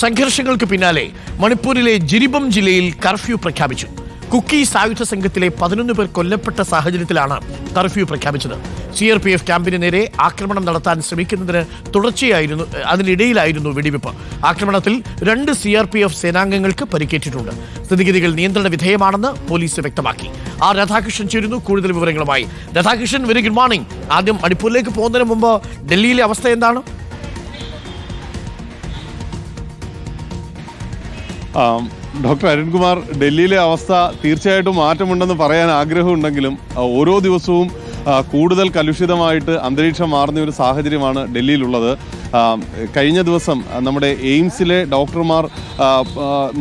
സംഘർഷങ്ങൾക്ക് പിന്നാലെ മണിപ്പൂരിലെ ജിരിബം ജില്ലയിൽ കർഫ്യൂ പ്രഖ്യാപിച്ചു. കുക്കി സായുധ സംഘത്തിലെ പതിനൊന്ന് പേർ കൊല്ലപ്പെട്ട സാഹചര്യത്തിലാണ് കർഫ്യൂ പ്രഖ്യാപിച്ചത്. സി ആർ പി എഫ് ക്യാമ്പിന് നേരെ ആക്രമണം നടത്താൻ ശ്രമിക്കുന്നതിന് തുടർച്ചയായിരുന്നു അതിനിടയിലായിരുന്നു വെടിവെപ്പ്. ആക്രമണത്തിൽ രണ്ട് സി ആർ പി എഫ് സേനാംഗങ്ങൾക്ക് പരിക്കേറ്റിട്ടുണ്ട്. സ്ഥിതിഗതികൾ നിയന്ത്രണ വിധേയമാണെന്ന് പോലീസ് വ്യക്തമാക്കി. ആർ രാധാകൃഷ്ണൻ ചേരുന്നു കൂടുതൽ വിവരങ്ങളുമായി. രാധാകൃഷ്ണൻ വെരി ഗുഡ് മോർണിംഗ് ആദ്യം മണിപ്പൂരിലേക്ക് പോകുന്നതിന് മുമ്പ് ഡൽഹിയിലെ അവസ്ഥ എന്താണ്? ഡോക്ടർ അരുൺകുമാർ ഡൽഹിയിലെ അവസ്ഥ തീർച്ചയായിട്ടും മാറ്റമുണ്ടെന്ന് പറയാൻ ആഗ്രഹമുണ്ടെങ്കിലും ഓരോ ദിവസവും കൂടുതൽ കലുഷിതമായിട്ട് അന്തരീക്ഷം മാറുന്ന ഒരു സാഹചര്യമാണ് ഡൽഹിയിലുള്ളത്. കഴിഞ്ഞ ദിവസം നമ്മുടെ എയിംസിലെ ഡോക്ടർമാർ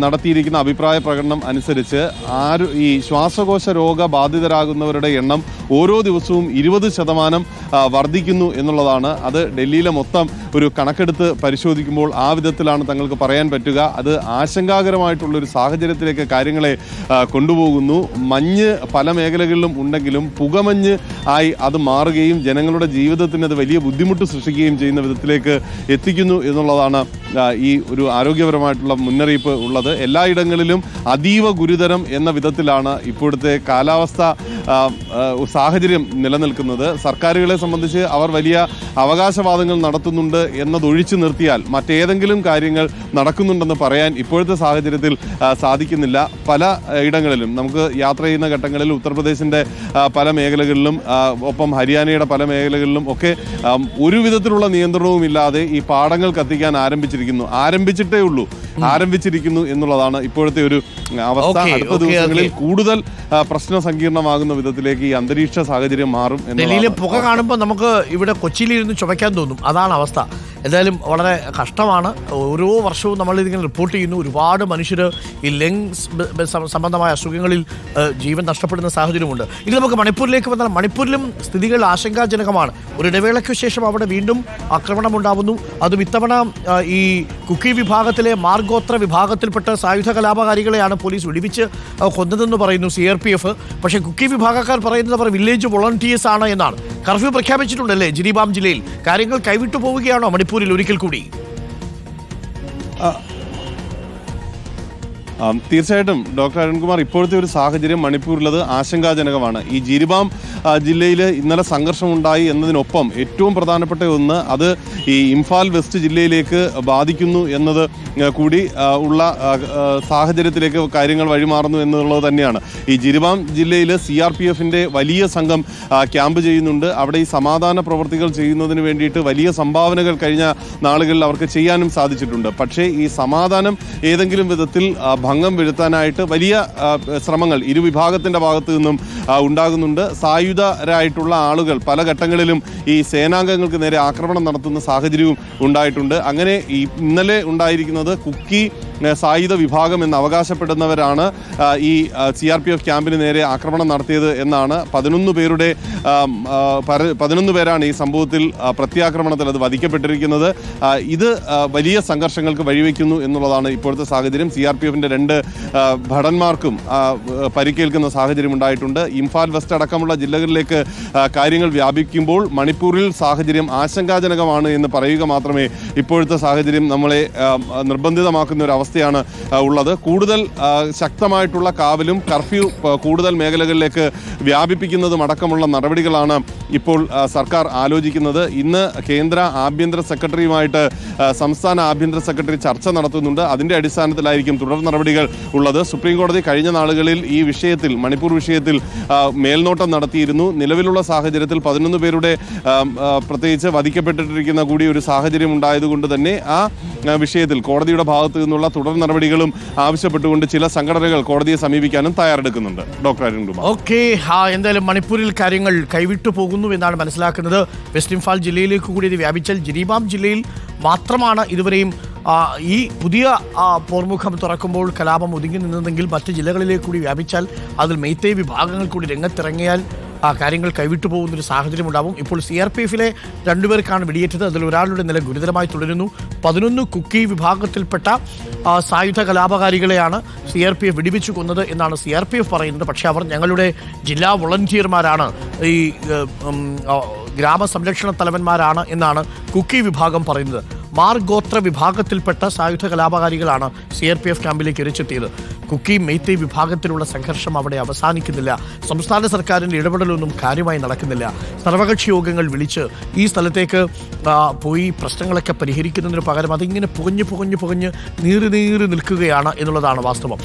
നടത്തിയിരിക്കുന്ന അഭിപ്രായ പ്രകടനം അനുസരിച്ച് ആര് ഈ ശ്വാസകോശ രോഗബാധിതരാകുന്നവരുടെ എണ്ണം ഓരോ ദിവസവും ഇരുപത് ശതമാനം വർദ്ധിക്കുന്നു എന്നുള്ളതാണ്. അത് ഡൽഹിയിലെ മൊത്തം ഒരു കണക്കെടുത്ത് പരിശോധിക്കുമ്പോൾ ആ വിധത്തിലാണ് തങ്ങൾക്ക് പറയാൻ പറ്റുക. അത് ആശങ്കാകരമായിട്ടുള്ള ഒരു സാഹചര്യത്തിലേക്ക് കാര്യങ്ങളെ കൊണ്ടുപോകുന്നു. മഞ്ഞ് പല മേഖലകളിലും ഉണ്ടെങ്കിലും പുകമഞ്ഞ് ആയി അത് മാറുകയും ജനങ്ങളുടെ ജീവിതത്തിന് അത് വലിയ ബുദ്ധിമുട്ട് സൃഷ്ടിക്കുകയും ചെയ്യുന്ന വിധത്തിലേക്ക് എത്തിക്കുന്നു എന്നുള്ളതാണ് ഈ ഒരു ആരോഗ്യപരമായിട്ടുള്ള മുന്നറിയിപ്പ് ഉള്ളത്. എല്ലായിടങ്ങളിലും അതീവ ഗുരുതരം എന്ന വിധത്തിലാണ് ഇപ്പോഴത്തെ കാലാവസ്ഥ സാഹചര്യം നിലനിൽക്കുന്നത്. സർക്കാരുകളെ സംബന്ധിച്ച് അവർ വലിയ അവകാശവാദങ്ങൾ നടത്തുന്നുണ്ട് എന്നതൊഴിച്ചു നിർത്തിയാൽ മറ്റേതെങ്കിലും കാര്യങ്ങൾ നടക്കുന്നുണ്ടെന്ന് പറയാൻ ഇപ്പോഴത്തെ സാഹചര്യത്തിൽ സാധിക്കുന്നില്ല. പല ഇടങ്ങളിലും നമുക്ക് യാത്ര ചെയ്യുന്ന ഘട്ടങ്ങളിൽ ഉത്തർപ്രദേശിന്റെ പല മേഖലകളിലും ഒപ്പം ഹരിയാനയുടെ പല മേഖലകളിലും ഒക്കെ ഒരു വിധത്തിലുള്ള നിയന്ത്രണവും ഇല്ലാതെ ഈ പാടങ്ങൾ കത്തിക്കാൻ ആരംഭിച്ചിരിക്കുന്നു. ആരംഭിച്ചിട്ടേ ഉള്ളൂ. ആരംഭിച്ചിരിക്കുന്നു എന്നുള്ളതാണ് ഇപ്പോഴത്തെ ഒരു അവസ്ഥ. അടുത്ത ദിവസങ്ങളിൽ കൂടുതൽ പ്രശ്ന സങ്കീർണമാകുന്ന വിധത്തിലേക്ക് ഈ അന്തരീക്ഷ സാഹചര്യം മാറും ഡൽഹിയിലെ പുക കാണുമ്പോൾ നമുക്ക് ഇവിടെ കൊച്ചിയിലിരുന്ന് ചുമയ്ക്കാൻ തോന്നും. അതാണ് അവസ്ഥ. എന്തായാലും വളരെ കഷ്ടമാണ്. ഓരോ വർഷവും നമ്മൾ ഇതിങ്ങനെ റിപ്പോർട്ട് ചെയ്യുന്നു. ഒരുപാട് മനുഷ്യർ ഈ ലങ്സ് സംബന്ധമായ അസുഖങ്ങളിൽ ജീവൻ നഷ്ടപ്പെടുന്ന സാഹചര്യമുണ്ട്. ഇനി നമുക്ക് മണിപ്പൂരിലേക്ക് വന്നാൽ മണിപ്പൂരിലും സ്ഥിതികൾ ആശങ്കാജനകമാണ്. ഒരു ഇടവേളയ്ക്ക് ശേഷം അവിടെ വീണ്ടും ആക്രമണം ഉണ്ടാവുന്നു. അതും ഇത്തവണ ഈ കുക്കി വിഭാഗത്തിലെ മാർഗോത്ര വിഭാഗത്തിൽപ്പെട്ട സായുധ കലാപകാരികളെയാണ് പോലീസ് വെടിവെച്ച് ആ, കൊന്നതെന്ന് പറയുന്നു സി ആർ പി എഫ്. പക്ഷേ കുക്കി വിഭാഗക്കാർ പറയുന്നത് അവർ വില്ലേജ് വോളണ്ടിയേഴ്സ് ആണ് എന്നാണ്. കർഫ്യൂ പ്രഖ്യാപിച്ചിട്ടുണ്ടല്ലേ ജിരിബാം ജില്ലയിൽ? കാര്യങ്ങൾ കൈവിട്ടു പോവുകയാണോ മണിപ്പൂരിൽ ഒരിക്കൽ കൂടി തീർച്ചയായിട്ടും ഡോക്ടർ അരുൺകുമാർ ഇപ്പോഴത്തെ ഒരു സാഹചര്യം മണിപ്പൂരിലത് ആശങ്കാജനകമാണ്. ഈ ജിരിബാം ജില്ലയിൽ ഇന്നലെ സംഘർഷമുണ്ടായി എന്നതിനൊപ്പം ഏറ്റവും പ്രധാനപ്പെട്ട ഒന്ന് അത് ഈ ഇംഫാൽ വെസ്റ്റ് ജില്ലയിലേക്ക് ബാധിക്കുന്നു എന്നത് കൂടി ഉള്ള സാഹചര്യത്തിലേക്ക് കാര്യങ്ങൾ വഴിമാറുന്നു എന്നുള്ളത് തന്നെയാണ്. ഈ ജിരിബാം ജില്ലയിൽ സി ആർ പി എഫിന്റെ വലിയ സംഘം ക്യാമ്പ് ചെയ്യുന്നുണ്ട്. അവിടെ ഈ സമാധാന പ്രവർത്തികൾ ചെയ്യുന്നതിന് വേണ്ടിയിട്ട് വലിയ സംഭാവനകൾ കഴിഞ്ഞ നാളുകളിൽ അവർക്ക് ചെയ്യാനും സാധിച്ചിട്ടുണ്ട്. പക്ഷേ ഈ സമാധാനം ഏതെങ്കിലും വിധത്തിൽ ഭംഗം വരുത്താനായിട്ട് വലിയ ശ്രമങ്ങൾ ഇരുവിഭാഗത്തിന്റെ ഭാഗത്തു നിന്നും ഉണ്ടാകുന്നുണ്ട്. സായുധരായിട്ടുള്ള ആളുകൾ പല ഘട്ടങ്ങളിലും ഈ സേനാംഗങ്ങൾക്ക് നേരെ ആക്രമണം നടത്തുന്ന സാഹചര്യവും ഉണ്ടായിട്ടുണ്ട്. അങ്ങനെ ഇന്നലെ ഉണ്ടായിരിക്കുന്നത് കുക്കി സായുധ വിഭാഗം എന്ന് അവകാശപ്പെടുന്നവരാണ് ഈ സി ആർ പി എഫ് ക്യാമ്പിന് നേരെ ആക്രമണം നടത്തിയത് എന്നാണ്. പതിനൊന്ന് പേരുടെ പതിനൊന്ന് പേരാണ് ഈ സംഭവത്തിൽ പ്രത്യാക്രമണത്തിൽ അത് വധിക്കപ്പെട്ടിരിക്കുന്നത്. ഇത് വലിയ സംഘർഷങ്ങൾക്ക് വഴിവെക്കുന്നു എന്നുള്ളതാണ് ഇപ്പോഴത്തെ സാഹചര്യം. സി ആർ പി എഫിന്റെ രണ്ട് ഭടന്മാർക്കും പരിക്കേൽക്കുന്ന സാഹചര്യം ഉണ്ടായിട്ടുണ്ട്. ഇംഫാൽ വെസ്റ്റ് അടക്കമുള്ള ജില്ലകളിലേക്ക് കാര്യങ്ങൾ വ്യാപിക്കുമ്പോൾ മണിപ്പൂരിൽ സാഹചര്യം ആശങ്കാജനകമാണ് എന്ന് പറയുക മാത്രമേ ഇപ്പോഴത്തെ സാഹചര്യം നമ്മളെ നിർബന്ധിതമാക്കുന്ന ഒരു അവസ്ഥയാണ് ഉള്ളത്. കൂടുതൽ ശക്തമായിട്ടുള്ള കാവലും കർഫ്യൂ കൂടുതൽ മേഖലകളിലേക്ക് വ്യാപിപ്പിക്കുന്നതും അടക്കമുള്ള നടപടികളാണ് ഇപ്പോൾ സർക്കാർ ആലോചിക്കുന്നത്. ഇന്ന് കേന്ദ്ര ആഭ്യന്തര സെക്രട്ടറിയുമായിട്ട് സംസ്ഥാന ആഭ്യന്തര സെക്രട്ടറി ചർച്ച നടത്തുന്നുണ്ട്. അതിന്റെ അടിസ്ഥാനത്തിലായിരിക്കും തുടർ നടപടികൾ ഉള്ളത്. സുപ്രീം കോടതി കഴിഞ്ഞ നാളുകളിൽ ഈ വിഷയത്തിൽ മണിപ്പൂർ വിഷയത്തിൽ മേൽനോട്ടം നടത്തിയിരുന്നു. നിലവിലുള്ള സാഹചര്യത്തിൽ പതിനൊന്ന് പേരുടെ പ്രത്യേകിച്ച് വധിക്കപ്പെട്ടിരിക്കുന്ന കൂടി ഒരു സാഹചര്യം ഉണ്ടായതുകൊണ്ട് തന്നെ ആ വിഷയത്തിൽ കോടതിയുടെ ഭാഗത്തു നിന്നുള്ള തുടർ നടപടികളും ആവശ്യപ്പെട്ടുകൊണ്ട് ചില സംഘടനകൾ കോടതിയെ സമീപിക്കാനും തയ്യാറെടുക്കുന്നുണ്ട്. ഡോക്ടർ അരുൺകുമാർ ഓക്കെ എന്തായാലും മണിപ്പൂരിൽ കാര്യങ്ങൾ കൈവിട്ടു പോകുന്നു എന്നാണ് മനസ്സിലാക്കുന്നത്. വെസ്റ്റ് ഇംഫാൽ ജില്ലയിലേക്ക് കൂടി ഇത് വ്യാപിച്ചാൽ ജിരിബാം ജില്ലയിൽ മാത്രമാണ് ഇതുവരെയും ഈ പുതിയ പോർമുഖം തുറക്കുമ്പോൾ കലാപം ഒതുങ്ങി നിന്നതെങ്കിൽ മറ്റ് ജില്ലകളിലേക്ക് കൂടി വ്യാപിച്ചാൽ അതിൽ മെയ്ത്തേ വിഭാഗങ്ങൾ കൂടി രംഗത്തിറങ്ങിയാൽ ആ കാര്യങ്ങൾ കൈവിട്ടു പോകുന്ന ഒരു സാഹചര്യം ഉണ്ടാവും. ഇപ്പോൾ സി ആർ പി എഫിലെ രണ്ടുപേർക്കാണ് വെടിയേറ്റത്. അതിൽ ഒരാളുടെ നില ഗുരുതരമായി തുടരുന്നു. പതിനൊന്ന് കുക്കി വിഭാഗത്തിൽപ്പെട്ട സായുധ കലാപകാരികളെയാണ് സി ആർ പി എഫ് വെടിവെച്ചു കൊന്നത് എന്നാണ് സി ആർ പി എഫ് പറയുന്നത്. പക്ഷേ അവർ ഞങ്ങളുടെ ജില്ലാ വോളണ്ടിയർമാരാണ്. ഈ ഗ്രാമസംരക്ഷണ ഗ്രാമ സംരക്ഷണ തലവന്മാരാണ് എന്നാണ് കുക്കി വിഭാഗം പറയുന്നത്. മാർഗോത്ര വിഭാഗത്തിൽപ്പെട്ട സായുധ കലാപകാരികളാണ് സി ആർ പി എഫ് ക്യാമ്പിലേക്ക് ഇരച്ചെത്തിയത് കുക്കി മെയ്ത്തി വിഭാഗത്തിലുള്ള സംഘർഷം അവിടെ അവസാനിക്കുന്നില്ല. സംസ്ഥാന സർക്കാരിന്റെ ഇടപെടലൊന്നും കാര്യമായി നടക്കുന്നില്ല. സർവകക്ഷി യോഗങ്ങൾ വിളിച്ച് ഈ സ്ഥലത്തേക്ക് പോയി പ്രശ്നങ്ങളൊക്കെ പരിഹരിക്കുന്നതിന് പകരം അതിങ്ങനെ പുകഞ്ഞ് പുകഞ്ഞ് പുകഞ്ഞ് നീറി നീറി നിൽക്കുകയാണ് എന്നുള്ളതാണ് വാസ്തവം.